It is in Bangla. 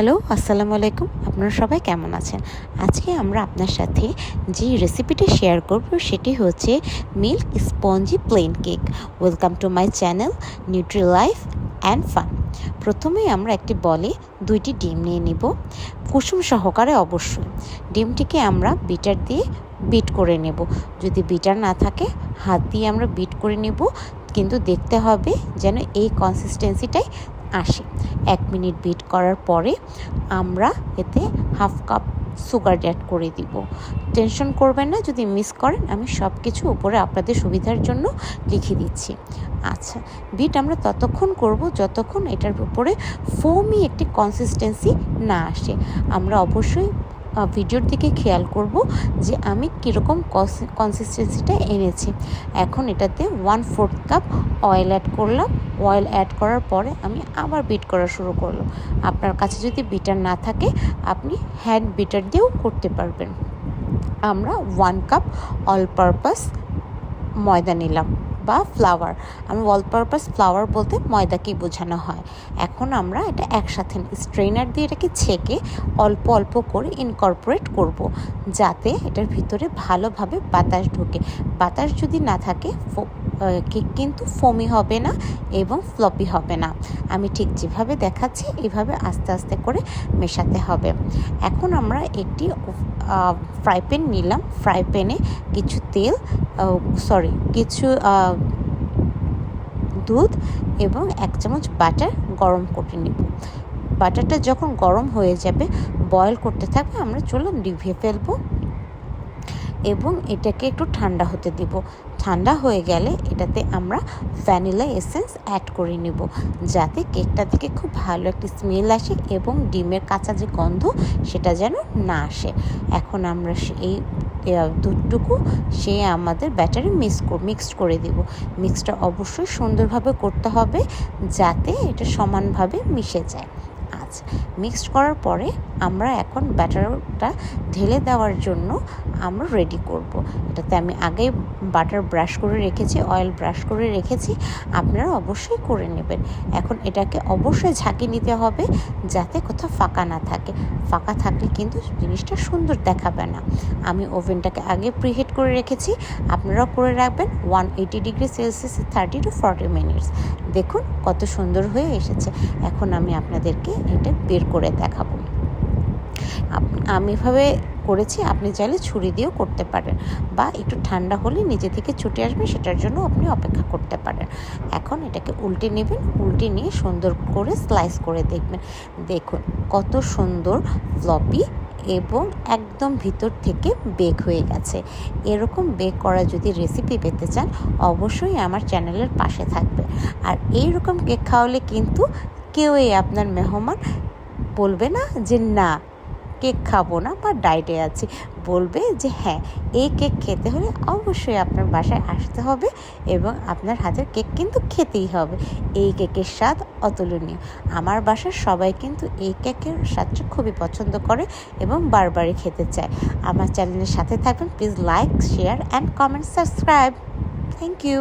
হ্যালো, আসসালামু আলাইকুম। আপনারা সবাই কেমন আছেন? আজকে আমরা আপনার সাথে যে রেসিপিটি শেয়ার করব সেটি হচ্ছে milk spongy plain cake welcome to my channel Nutri Life and fun প্রথমেই আমরা একটি বলে দুইটি ডিম নিয়ে নিব। কুসুম সহকারে অবশ্যই। ডিমটিকে আমরা বিটার দিয়ে বিট করে নেব। যদি বিটার না থাকে, হাত দিয়ে আমরা বিট করে নেব। কিন্তু দেখতে হবে যেন এই কনসিস্টেন্সিটাই আসে। এক মিনিট বিট করার পরে আমরা এতে হাফ কাপ সুগার অ্যাড করে দিব। টেনশন করবেন না, যদি মিস করেন, আমি সব কিছু উপরে আপনাদের সুবিধার জন্য লিখে দিচ্ছি। আচ্ছা বিট আমরা ততক্ষণ করব যতক্ষণ এটার উপরে ফোমি একটি কনসিস্টেন্সি না আসে। আমরা অবশ্যই ভিডিওর দিকে খেয়াল করব যে আমি কীরকম কনসিস্টেন্সিটা এনেছি। এখন এটাতে one fourth cup oil add করলাম। অয়েল অ্যাড করার পরে আমি আবার বিট করা শুরু করলাম। আপনার কাছে যদি বিটার না থাকে, আপনি হ্যান্ড বিটার দিয়েও করতে পারবেন। আমরা ওয়ান কাপ অল পারপাস ময়দা নিলাম। বা ফ্লাওয়ার আমি অল পারপাস ফ্লাওয়ার বলতে ময়দাকেই বোঝানো হয়। এখন আমরা এটা একসাথে স্ট্রেনার দিয়ে এটাকে ছেঁকে অল্প অল্প করে ইনকর্পোরেট করব, যাতে এটার ভিতরে ভালোভাবে বাতাস ঢোকে। বাতাস যদি না থাকে কেক কিন্তু ফোমি হবে না এবং ফ্লপি হবে না। আমি ঠিক যেভাবে দেখাচ্ছি, এভাবে আস্তে আস্তে করে মেশাতে হবে। এখন আমরা একটি ফ্রাই প্যান নিলাম। ফ্রাই প্যানে কিছু তেল সরি কিছু দুধ এবং এক চামচ বাটার গরম করে নেব। বাটারটা যখন গরম হয়ে যাবে বয়েল করতে থাকবে, আমরা চলো ডিভিয়ে ফেলব এবং এটাকে একটু ঠান্ডা হতে দিব। ঠান্ডা হয়ে গেলে এটাতে আমরা ভ্যানিলা এসেন্স অ্যাড করে নেব। যাতে কেকটা থেকে খুব ভালো একটি স্মেল আসে এবং ডিমের কাঁচা যে গন্ধ, সেটা যেন না আসে। এখন আমরা এই দুধটুকু সে আমাদের ব্যাটারি মিক্স মিক্সড করে দেব। মিক্সটা অবশ্যই সুন্দরভাবে করতে হবে যাতে এটা সমানভাবে মিশে যায়। আচ্ছা মিক্সড করার পরে আমরা এখন ব্যাটারটা ঢেলে দেওয়ার জন্য আমরা রেডি করব। এটাতে আমি আগে বাটার ব্রাশ করে রেখেছি অয়েল ব্রাশ করে রেখেছি। আপনারা অবশ্যই করে নেবেন। এখন এটাকে অবশ্যই ঝাঁকি নিতে হবে যাতে কোথাও ফাঁকা না থাকে। ফাঁকা থাকলে কিন্তু জিনিসটা সুন্দর দেখাবে না। আমি ওভেনটাকে আগে প্রিহিট করে রেখেছি। আপনারাও করে রাখবেন। One eighty degree Celsius thirty two forty minutes দেখুন কত সুন্দর হয়ে এসেছে। এখন আমি আপনাদেরকে এটা বের করে দেখাবো। আমি এভাবে করেছি, আপনি চাইলে ছুরি দিয়েও করতে পারেন বা একটু ঠান্ডা হলে নিজে থেকে ছুটে আসবে সেটার জন্য আপনি অপেক্ষা করতে পারেন। এখন এটাকে উল্টে নেবেন, উল্টে নিয়ে সুন্দর করে স্লাইস করে দেখবেন। দেখুন, কত সুন্দর ফ্লপি এবং একদম ভিতর থেকে বেক হয়ে গেছে। এরকম বেক করা যদি রেসিপি পেতে চান, অবশ্যই আমার চ্যানেলের পাশে থাকবে। আর এই রকম কেক খাওয়ালে কিন্তু কেউই আপনার মেহমান বলবে না যে না, কেক খাব না বা ডায়েটে আছি। বলবে যে হ্যাঁ এই কেক খেতে হলে অবশ্যই আপনার বাসায় আসতে হবে এবং আপনার হাতের কেক কিন্তু খেতেই হবে। এই কেকের স্বাদ অতুলনীয়। আমার বাসার সবাই কিন্তু এই কেকের স্বাদটা খুবই পছন্দ করে এবং বারবারই খেতে চায়। আমার চ্যানেলের সাথে থাকবেন, please like, share, and comment, subscribe. Thank you.